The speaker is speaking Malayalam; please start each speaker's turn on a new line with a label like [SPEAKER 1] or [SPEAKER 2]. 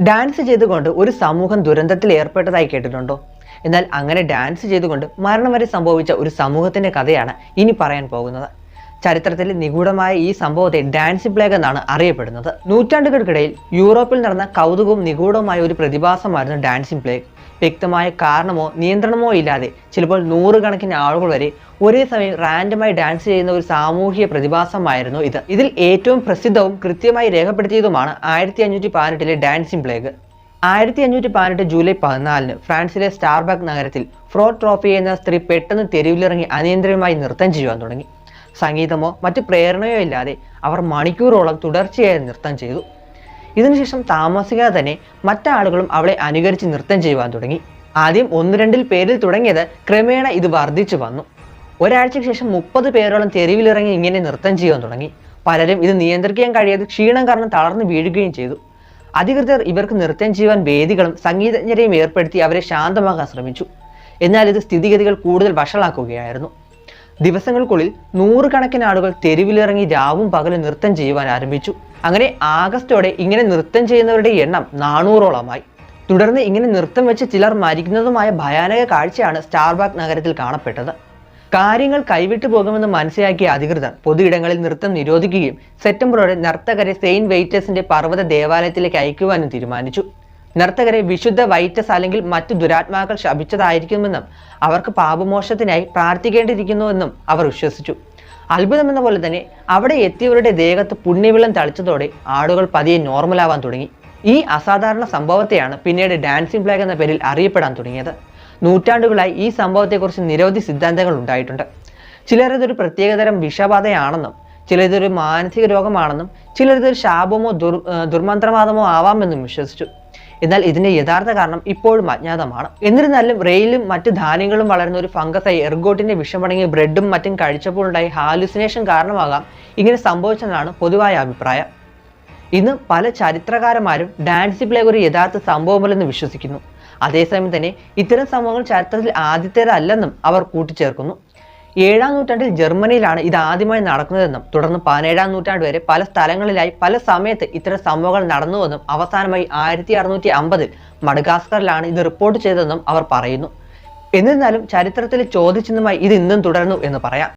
[SPEAKER 1] ഡാൻസ് ചെയ്തുകൊണ്ട് ഒരു സമൂഹം ദുരന്തത്തിൽ ഏർപ്പെട്ടതായി കേട്ടിട്ടുണ്ടോ? എന്നാൽ അങ്ങനെ ഡാൻസ് ചെയ്തുകൊണ്ട് മരണം വരെ സംഭവിച്ച ഒരു സമൂഹത്തിന്റെ കഥയാണ് ഇനി പറയാൻ പോകുന്നത്. ചരിത്രത്തിൽ നിഗൂഢമായ ഈ സംഭവത്തെ ഡാൻസി പ്ലേഗ് എന്നാണ് അറിയപ്പെടുന്നത്. നൂറ്റാണ്ടുകൾക്കിടയിൽ യൂറോപ്പിൽ നടന്ന കൗതുകവും നിഗൂഢവുമായ ഒരു പ്രതിഭാസമായിരുന്നു ഡാൻസിംഗ് പ്ലേഗ് വ്യക്തമായ കാരണമോ നിയന്ത്രണമോ ഇല്ലാതെ ചിലപ്പോൾ നൂറുകണക്കിന് ആളുകൾ വരെ ഒരേ സമയം റാൻഡമായി ഡാൻസ് ചെയ്യുന്ന ഒരു സാമൂഹിക പ്രതിഭാസമായിരുന്നു ഇത്. ഇതിൽ ഏറ്റവും പ്രസിദ്ധവും കൃത്യമായി രേഖപ്പെടുത്തിയതുമാണ് ആയിരത്തി അഞ്ഞൂറ്റി പതിനെട്ടിലെ ഡാൻസിംഗ് പ്ലേഗ് ആയിരത്തി അഞ്ഞൂറ്റി പതിനെട്ട് ജൂലൈ പതിനാലിന് ഫ്രാൻസിലെ സ്റ്റാർബാഗ് നഗരത്തിൽ ഫ്രോ ട്രോഫി എന്ന സ്ത്രീ പെട്ടെന്ന് തെരുവിലിറങ്ങി അനിയന്ത്രിതമായി നൃത്തം ചെയ്യുവാൻ തുടങ്ങി. സംഗീതമോ മറ്റ് പ്രേരണയോ ഇല്ലാതെ അവർ മണിക്കൂറോളം തുടർച്ചയായി നൃത്തം ചെയ്തു. ഇതിനുശേഷം താമസിക്കാതെ തന്നെ മറ്റാളുകളും അവളെ അനുകരിച്ച് നൃത്തം ചെയ്യുവാൻ തുടങ്ങി. ആദ്യം ഒന്ന് രണ്ടിൽ പേരിൽ തുടങ്ങിയത് ക്രമേണ ഇത് വർദ്ധിച്ചു വന്നു. ഒരാഴ്ചയ്ക്ക് ശേഷം മുപ്പത് പേരോളം തെരുവിലിറങ്ങി ഇങ്ങനെ നൃത്തം ചെയ്യാൻ തുടങ്ങി. പലരും ഇത് നിയന്ത്രിക്കാൻ കഴിയാതെ ക്ഷീണം കാരണം തളർന്നു വീഴുകയും ചെയ്തു. അധികൃതർ ഇവർക്ക് നൃത്തം ചെയ്യുവാൻ വേദികളും സംഗീതജ്ഞരെയും ഏർപ്പെടുത്തി അവരെ ശാന്തമാക്കാൻ ശ്രമിച്ചു. എന്നാൽ ഇത് സ്ഥിതിഗതികൾ കൂടുതൽ വഷളാക്കുകയായിരുന്നു. ദിവസങ്ങൾക്കുള്ളിൽ നൂറുകണക്കിന് ആളുകൾ തെരുവിലിറങ്ങി രാവും പകലും നൃത്തം ചെയ്യുവാൻ ആരംഭിച്ചു. അങ്ങനെ ആഗസ്റ്റോടെ ഇങ്ങനെ നൃത്തം ചെയ്യുന്നവരുടെ എണ്ണം നാനൂറോളമായി. തുടർന്ന് ഇങ്ങനെ നൃത്തം വെച്ച് ചിലർ മരിക്കുന്നതുമായ ഭയാനക കാഴ്ചയാണ് സ്റ്റാർബാക്ക് നഗരത്തിൽ കാണപ്പെട്ടത്. കാര്യങ്ങൾ കൈവിട്ടു പോകുമെന്ന് മനസ്സിലാക്കിയ അധികൃതർ പൊതുയിടങ്ങളിൽ നൃത്തം നിരോധിക്കുകയും സെപ്റ്റംബറോടെ നർത്തകരെ സെയിന്റ് വെയിറ്റേഴ്സിന്റെ പർവത ദേവാലയത്തിലേക്ക് അയക്കുവാനും തീരുമാനിച്ചു. നർത്തകരെ വിശുദ്ധ വൈറ്റസ് അല്ലെങ്കിൽ മറ്റു ദുരാത്മാക്കൾ ശപിച്ചതായിരിക്കുമെന്നും അവർക്ക് പാപമോക്ഷത്തിനായി പ്രാർത്ഥിക്കേണ്ടിയിരിക്കുന്നുവെന്നും അവർ വിശ്വസിച്ചു. അത്ഭുതമെന്ന പോലെ തന്നെ അവിടെ എത്തിയവരുടെ ദേഹത്ത് പുണ്യവിളം തളിച്ചതോടെ ആളുകൾ പതിയെ നോർമലാവാൻ തുടങ്ങി. ഈ അസാധാരണ സംഭവത്തെയാണ് പിന്നീട് ഡാൻസിംഗ് പ്ലേഗ് എന്ന പേരിൽ അറിയപ്പെടാൻ തുടങ്ങിയത്. നൂറ്റാണ്ടുകളായി ഈ സംഭവത്തെക്കുറിച്ച് നിരവധി സിദ്ധാന്തങ്ങൾ ഉണ്ടായിട്ടുണ്ട്. ചിലരതൊരു പ്രത്യേകതരം വിഷബാധയാണെന്നും ചിലരിതൊരു മാനസിക രോഗമാണെന്നും ചിലരിതൊരു ശാപമോ ദുർ ദുർമന്ത്രവാദമോ ആവാമെന്നും വിശ്വസിച്ചു. എന്നാൽ ഇതിന്റെ യഥാർത്ഥ കാരണം ഇപ്പോഴും അജ്ഞാതമാണ്. എന്നിരുന്നാലും റെയിലും മറ്റ് ധാന്യങ്ങളും വളരുന്ന ഒരു ഫംഗസായി എർഗോട്ടിന്റെ വിഷമടങ്ങിയ ബ്രെഡും മറ്റും കഴിച്ചപ്പോൾ ഉണ്ടായി ഹാലുസിനേഷൻ കാരണമാകാം ഇങ്ങനെ സംഭവിച്ചെന്നാണ് പൊതുവായ അഭിപ്രായം. ഇന്ന് പല ചരിത്രകാരന്മാരും ഡാൻസി പ്ലേഗ് ഒരു യഥാർത്ഥ സംഭവമല്ലെന്ന് വിശ്വസിക്കുന്നു. അതേസമയം തന്നെ ഇത്തരം സംഭവങ്ങൾ ചരിത്രത്തിൽ ആദ്യത്തേതല്ലെന്നും അവർ കൂട്ടിച്ചേർക്കുന്നു. ഏഴാം നൂറ്റാണ്ടിൽ ജർമ്മനിയിലാണ് ഇത് ആദ്യമായി നടക്കുന്നതെന്നും തുടർന്ന് പതിനേഴാം നൂറ്റാണ്ട് വരെ പല സ്ഥലങ്ങളിലായി പല സമയത്ത് ഇത്തരം സംഭവങ്ങൾ നടന്നുവെന്നും അവസാനമായി ആയിരത്തി അറുന്നൂറ്റി അമ്പതിൽ മഡഗാസ്കറിലാണ് ഇത് റിപ്പോർട്ട് ചെയ്തതെന്നും അവർ പറയുന്നു. എന്നിരുന്നാലും ചരിത്രത്തിൽ ചോദിച്ചതുമായി ഇത് ഇന്നും തുടരുന്നു എന്ന് പറയാം.